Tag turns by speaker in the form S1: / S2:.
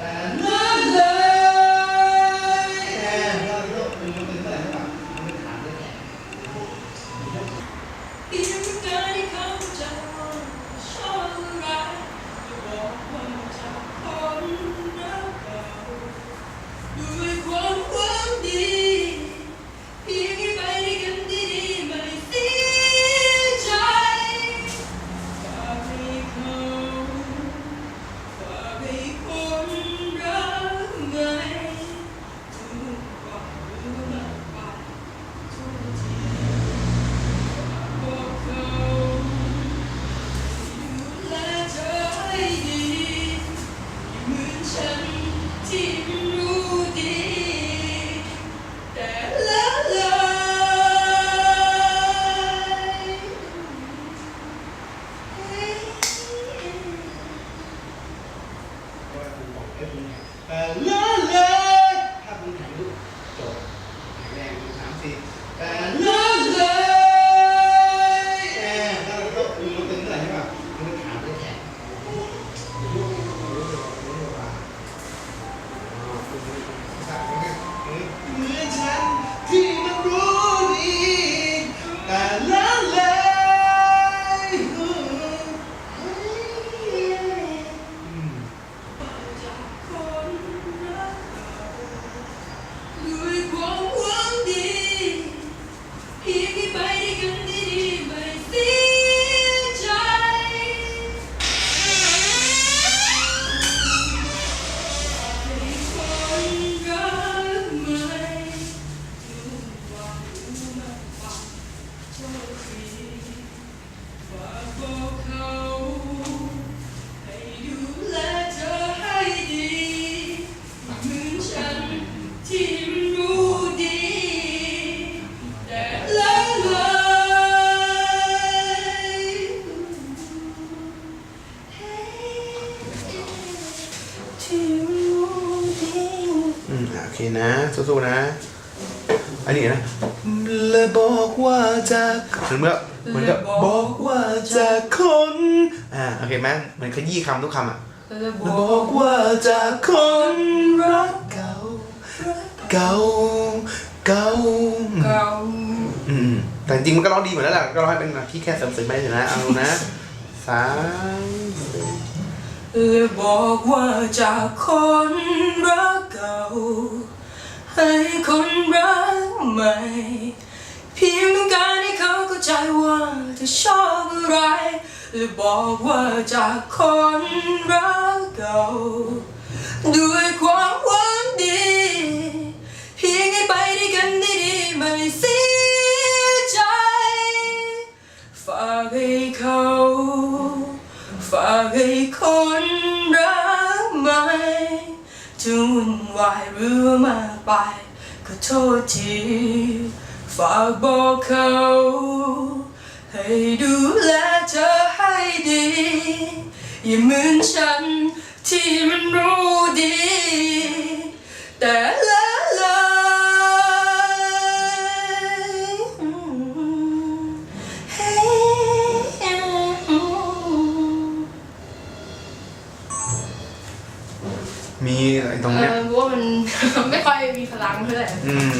S1: Uh, no! every love. เพี
S2: ย เคนะ
S1: สู้ๆนะ อันนี้นะและบอกว่าจะเหมือนกับเหมือนกับบอกว่าจะคนอ่าโอเคไหมเหมือนขยี้คำทุกคำอะ
S2: และบอ
S1: กว่าจะคนรักเก่าเก่าเก่า
S2: เก่า
S1: อืมแต่จริงมันก็ร้องดีเหมือนแล้วแหละก็ร้องให้เป็นแบบที่แค่เสริมไปเถอะนะเอานะสาม
S2: และบอกว่าจากคนรักเก่า ให้คนรักใหม่เพียงต้องการให้เขาเข้าใจว่าเธอชอบอะไรและบอกว่าจากคนรักเก่าด้วยความหวังดี เพียงให้ไปด้วยกันดีๆไม่เสียใจ ฝากให้เขา ฝากให้คนรักใหม่ จะวุ่นวายหรือมากไปก็โทษทีฝากบอกเขา ให้ดูแลเธอให้ดี อย่าเหมือนฉันที่มันรู้ดี แต่
S1: มีไอ้ตรง
S2: เอ
S1: เนี้ย
S2: อเพราะว่ามัน ไม่ค่อยมีพลังเท่าไหร่
S1: อืม